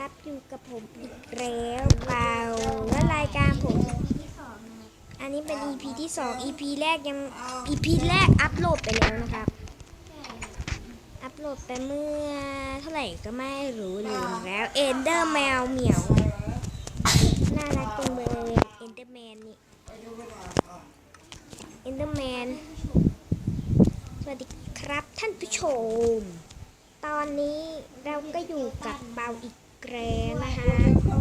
ครับอยู่กับผมอีกแล้วเปล่าและรายการผม อันนี้เป็น EP ที่ 2 EP แรกยัง EP แรกอัพโหลดไปแล้วนะครับ อัพโหลดไปเมื่อเท่าไหร่ก็ไม่รู้ลืมแล้วเอนเดอร์แมวเหมียวน่ารักจังเลยเอนเดอร์แมนนี่เอนเดอร์แมนสวัสดีครับท่านผู้ชมตอนนี้เราก็อยู่กับเปาอีก แล้วนะคะเร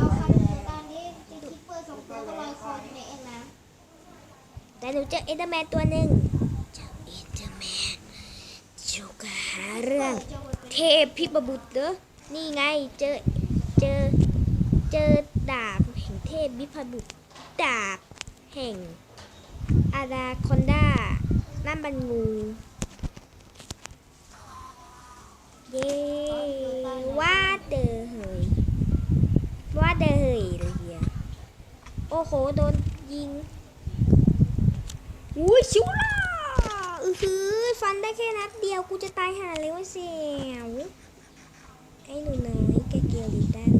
าคันตอนนี้ตีคิปเปอร์สองตัวก็ลอยคออยู่ในเอ็นน้แต่หนูเจอเอเดอร์แมนตัวหนึ่งเจ้าเอเดอร์แมนจูกหาเรื่อง เทพพิบบุตรเด้อนี่ไงเจอเจอเจอดาบแห่งเทพบิพบุตรดาบแห่งอาดาคอนดานั่นบันงู เย่ว่าเดอเฮยว่าเดอเฮยเลยเดียวโอ้โหโดนยิงอุ้ยชิวล่าอือหือฟันได้แค่นัดเดียวกูจะตายหาเลยวะเสียวไอ้หนูน้อยแกเกลียวลิตัน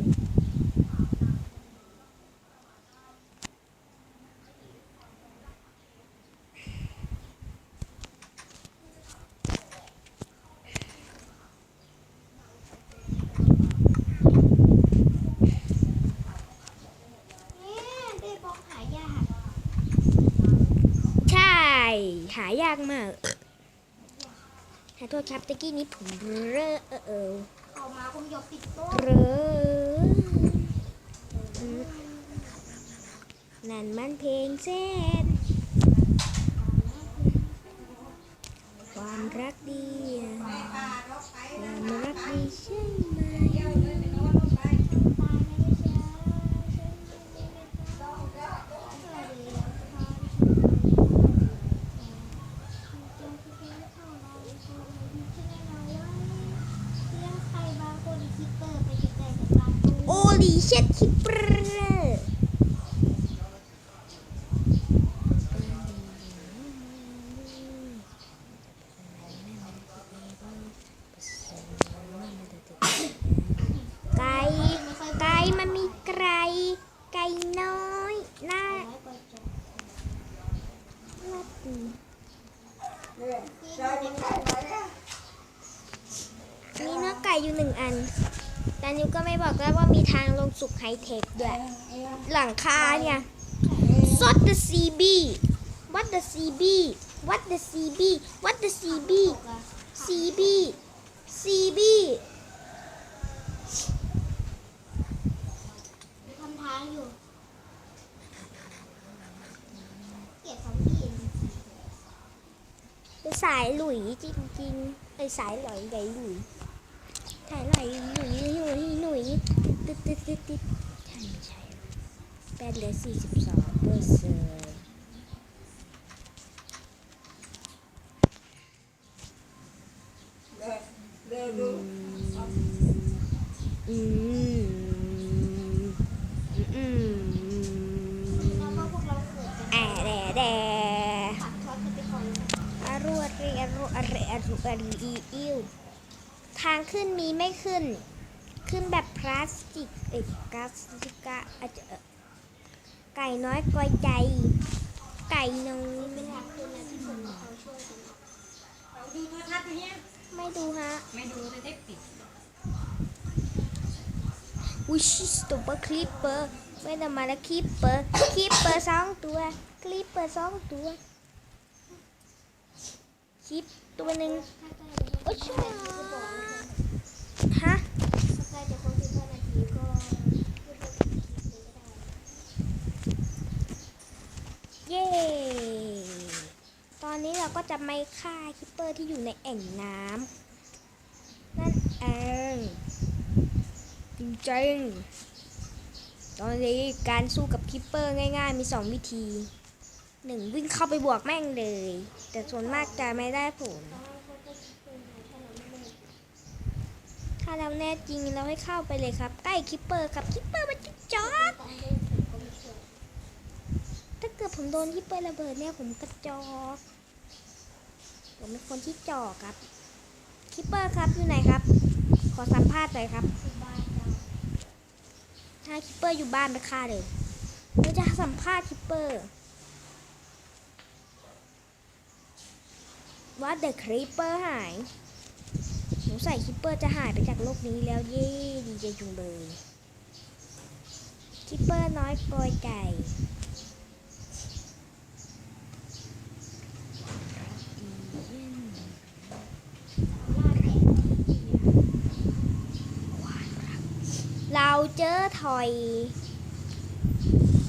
ยได้บล็อกหายาก ใช่ หายากมากขอโทษครับตะกี้นี้ผมเรอเออเออเข้ามาคงยกติดโต๊ะเรออืมนั่นมันเพลงเส้น ความรักดีความรักดีใช่ ลีเช็ดคิปเปอร์ไก่ไก่มันมีไก่ไก่น้อยน่ารักดีมีเนื้อไก่อยู่หนึ่งอัน แต่นิวก็ไม่บอกแล้วว่ามีทางลงสุขไฮเทคด้วย หลังคาเนี่ย What the CB What the CB What the CB What the CB CB CB ทำทางอยู่ เก็บของพี่เองเป็นสายหลุยจริงๆไอ้สายหลอยใหญ่หลุยสายหลอยหลุยหลุยหลุย ตึ๊ดตึ๊ดตึ๊ดใช่ไม่ใช่แปดเหลือสี่สิบสองเปอร์เซ็นต์อืมอืมแล้วก็พวกเราเกิดแอะแดะแดะอดกันไปก่อนเลยอรุอริอรุอริอรุอริอีอิวทางขึ้นมีไม่ขึ้น ขึ้นแบบ ลาสติกเอ้ยพลาสติกะอาจจะไก่น้อยกอยใจ ไก่น้อยไม่ดูโทรทัศน์เนี่ยไม่ดูฮะ ไม่ดูเลยได้ปิด วิชิสตัวคลิปเปอร์ไม่ได้มาแล้วคลิปเปอร์คลิปเปอร์สองตัว คลิปเปอร์สองตัว คลิปตัวหนึ่งโอ้ช่วยฮะ ถ้าใกล้จะครบ15นาทีก็พูดไปกี่คลิปเลยก็ได้ เย้ ตอนนี้เราก็จะไม่ฆ่าคิปเปอร์ที่อยู่ในแอ่งน้ำนั่นเองจริงๆตอนนี้การสู้กับคิปเปอร์ง่าย ๆ มีสองวิธีหนึ่งวิ่งเข้าไปบวกแม่งเลย แต่ส่วนมากจะไม่ได้ผล ถ้าเราแน่จริงเราให้เข้าไปเลยครับ ใกล้คิปเปอร์ครับคิปเปอร์มันจะจอดถ้าเกิดผมโดนที่เปิดระเบิดเนี่ยผมกระจอก ผมเป็นคนที่จอครับ คิปเปอร์ครับอยู่ไหนครับ ขอสัมภาษณ์หน่อยครับท่านจ้าถ้าคิปเปอร์อยู่บ้านไปฆ่าเลยเราจะสัมภาษณ์คิปเปอร์ ว่าเดอะคริปเปอร์หายสงสัยคิปเปอร์จะหายไปจากโลกนี้แล้วเย้ดีใจจุงเลยคิปเปอร์น้อยโปรยไก่ เจอถอย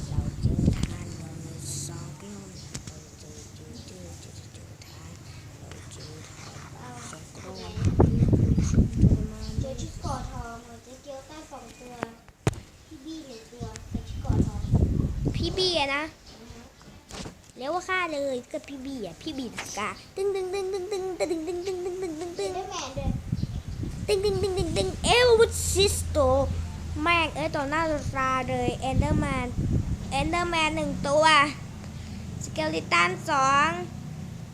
เราเจอทานเราในซองกลอนเราเจอเจอเจอเจอเจอทานเราเจอทานซองกลอนเจอชิคกอทองเจอเกียวใต้สองตัว พี่บี้หนึ่งตัวแต่ชิคกอทอง พี่บีอะนะเรียกว่าฆ่าเลยก็พี่บีอะพี่บีสกาตึ้งตึ้งตึ้งตึ้งตึ้งตึ้งตึ้งตึ้งตึ้งตึ้งตึ้งตึ้งตึ้งตึ้งตึ้งตึ้งตึ้งตึ้งเอลวูดซิสโต แม่งเอ้ยต่อหน้าต่อตาเลยเอนเดอร์แมนเอนเดอร์แมนหนึ่งตัวสเกลิตันสอง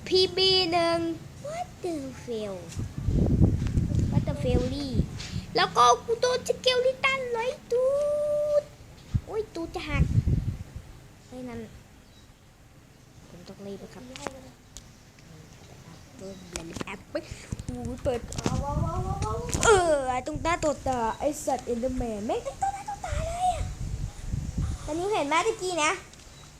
พีบีหนึ่ง what the fail what the fairy แล้วก็กูโดนสเกลิตันเลยตูดโอ้ยตูดจะหักเฮ้นั่นผมต้องรีบครับ แอปเปิดเปิดว้าวว้วว้าวว้าวเออตรงหน้าตัวตาไอสัตว์เอ็นเดอร์แมนแม่งตัวหน้าตัวตาเลยอะตอนนี้เห็นไหมตะกี้นะ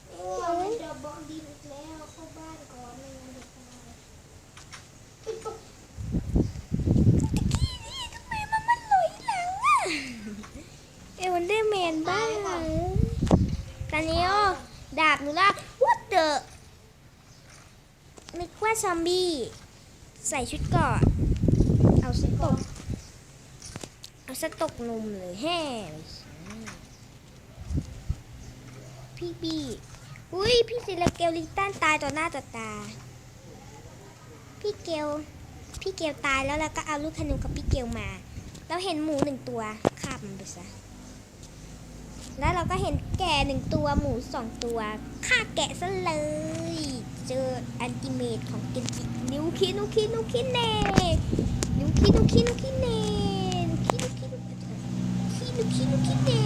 เออมันจะบล็อกดินอีกแล้วเข้าบ้านก่อนไม่งั้นเดี๋ยวตายไปตกทำไมมันมันลอยหลังอะเอ็นเดอร์แมนบ้าตอนนี้ดาบหนูละ what the นึกว่าซอมบี้ ใส่ชุดเกาะเอาสตก เอาสตกนมเลยแฮ่พี่บีอุ้ยพี่ศิลเกลลิตันตายต่อหน้าต่อตา พี่เกลพี่เกลตายแล้วเราก็เอาลูกธนูกับพี่เกลมา เราเห็นหมูหนึ่งตัวฆ่ามันไปซะแล้วเราก็เห็นแกะหนึ่งตัวหมูสองตัวฆ่าแกะซะเลย เจออันติเมตของเกนจินิวคินุคินุคิเน่นิวคินุคินุคิเน่นิวคินุคินุคินุคินุคิเน่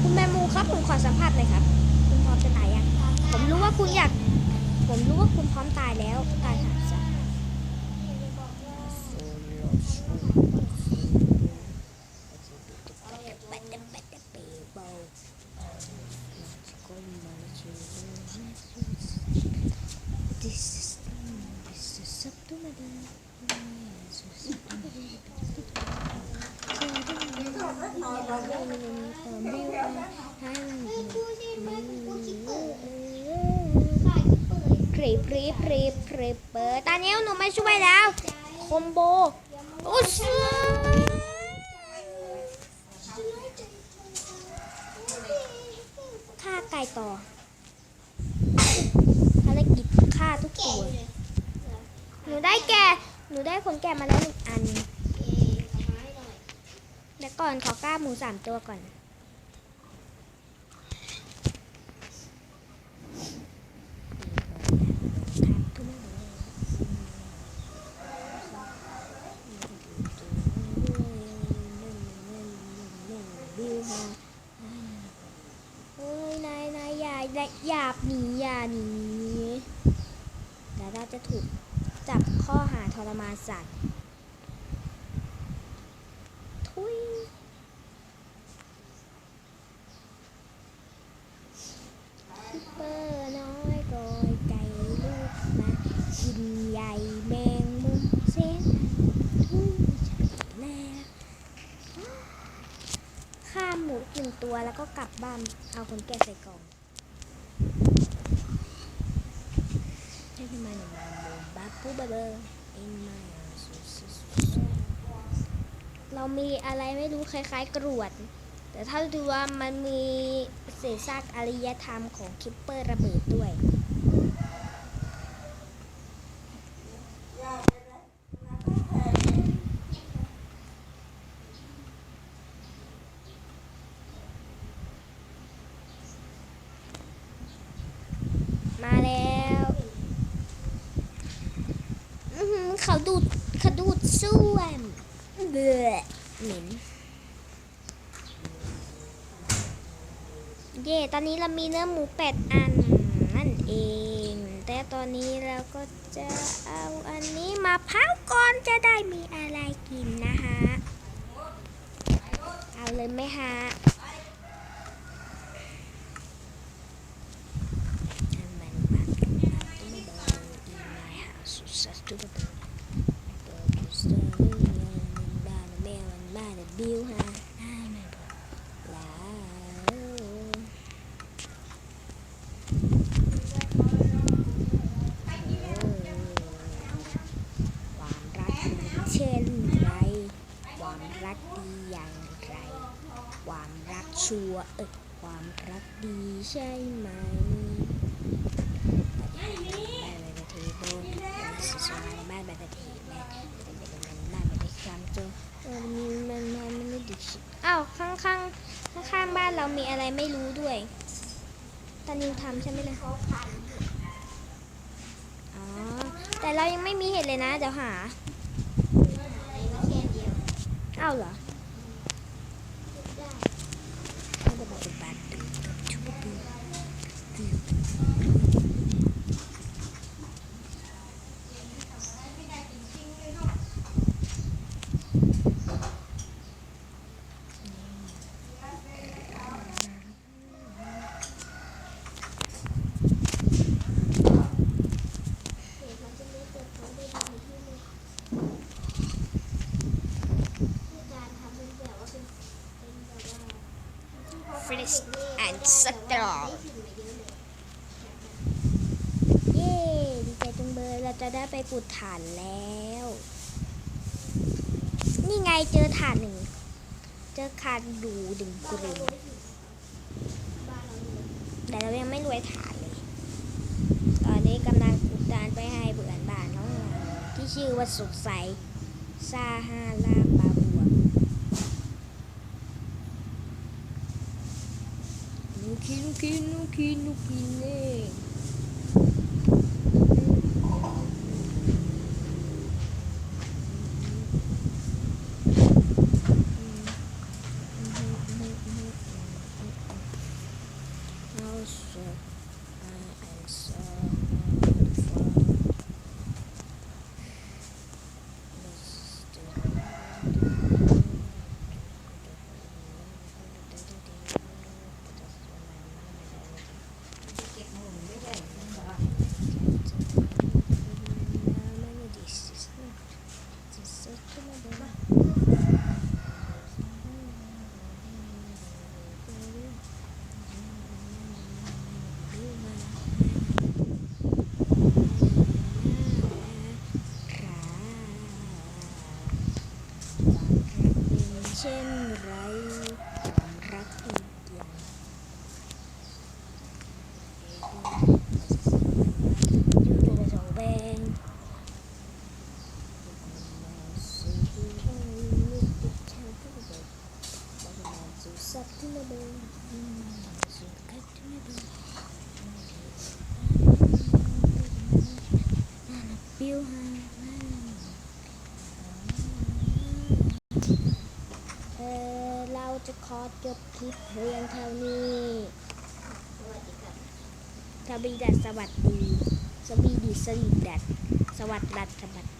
คุณแมมูครับผมขอสัมภาษณ์หน่อยครับ คุณพร้อมจะตายยังผมรู้ว่าคุณอยาก ผมรู้ว่าคุณพร้อมตายแล้วตายหาซะเฮ้ยกูใช่ไหมกูกูคิปเปอร์ขายคิปเปอร์ ครีปรีปครีปรีปเปอร์ตอนนี้หนูมาช่วยแล้วคอมโบโอ้เชื่อฆ่าไก่ต่อภารกิจฆ่าทุกตัวหนูได้แก่หนูได้ขนแก่มาแล้วหนึ่งอันเอ๊ะขอไม้หน่อยแล้วก่อนขอกล้าหมูสามตัวก่อน เฮ้ยนายนายอย่าอย่าอย่าหนีอย่าหนีแต่เราจะถูกจับข้อหาทรมาน สัตว์ ทุยคิปเปอร์น้อยกอยใจลูกมากินใหญ่แมงมุมเส้นทุยจะไปแล้วฆ่าหมูหนึ่งตัวแล้วก็กลับบ้านเอาคนแก่ใส่กล่องให้ทำไมหนูมาโบบับปุ๊บเบอร์เอ็นมา เรามีอะไรไม่รู้คล้ายๆ กรวด แต่ถ้าดูว่ามันมีเศษซากอารยธรรมของคิปเปอร์ระเบิดด้วย มาแล้วอื้อหือเขาดูดเขาดูดซ่วม เบื่อเหม็ น เย่ตอนนี้เรามีเนื้อหมูแปดอันนั่นเอง แต่ตอนนี้เราก็จะเอาอันนี้มาเผาก่อนจะได้มีอะไรกินนะคะ เอาเลยไหมฮะ มันมาตุ้มมาตุ้มบอล in my house sustainable เปิดดูสตอรี่มันบ้านแม่มัน บิวฮะได้ไหมบอกลาความรักมีเช่นไร ความรักดีอย่างไร ความรักชัวเออความรักดีใช่ไหม บ้านไปประเทศโบนสสารบ้านไปประเทศแม่เป็นเป็นมันบ้านไปประเทศคำโจเออมีมันมันมันไม่ดิชิอ้าวข้างข้างข้างข้างๆบ้านเรามีอะ ไรไม่รู้ด้วยตานิวทำใช่ไหมล่ะเขาพันอ๋อ แต่เรายังไม่มีเห็ดเลยนะ เดี๋ยวหาอะไรมาแค่เดียวอ้าวเหรอ ได้ เอาไปบอกบ้านดูชุบดูดู เห็นมันจะไม่เกิดเขาได้ดีที่นี่ที่การทำเป็นแบบว่าเป็นเป็นแบบว่า ที่เขาฟริสทำเด็กแอนสตรอได้สิ่งมาเยอะเลยเย้ดีใจจังเลยเราจะได้ไปปุดฐานแล้ว นี่ไงเจอฐานหนึ่ง เจอคานดูดึงกบ้านรุเรางรวยที่บ้านแต่เรายังไม่รวยฐานเลย ตอนนี้กำลังอุดฐานไปให้เพื่อนบ้านของที่ชื่อว่าสุขใสซาฮาลาปา บัวนุกินุกินุกินุกิเน่เอาส I am so for เป็นเช่นไรความรักอีกอย่างอยู่ในสองแบง สัตว์ที่ระเบิดสุดกัดที่ระเบิดปิ้วฮาเออเราจะขอจบคลิปเพียงเท่านี้สวัสดีครับสวีดัสสวัสดี สวีดีสวีดัสสวัสดัสสวัสดา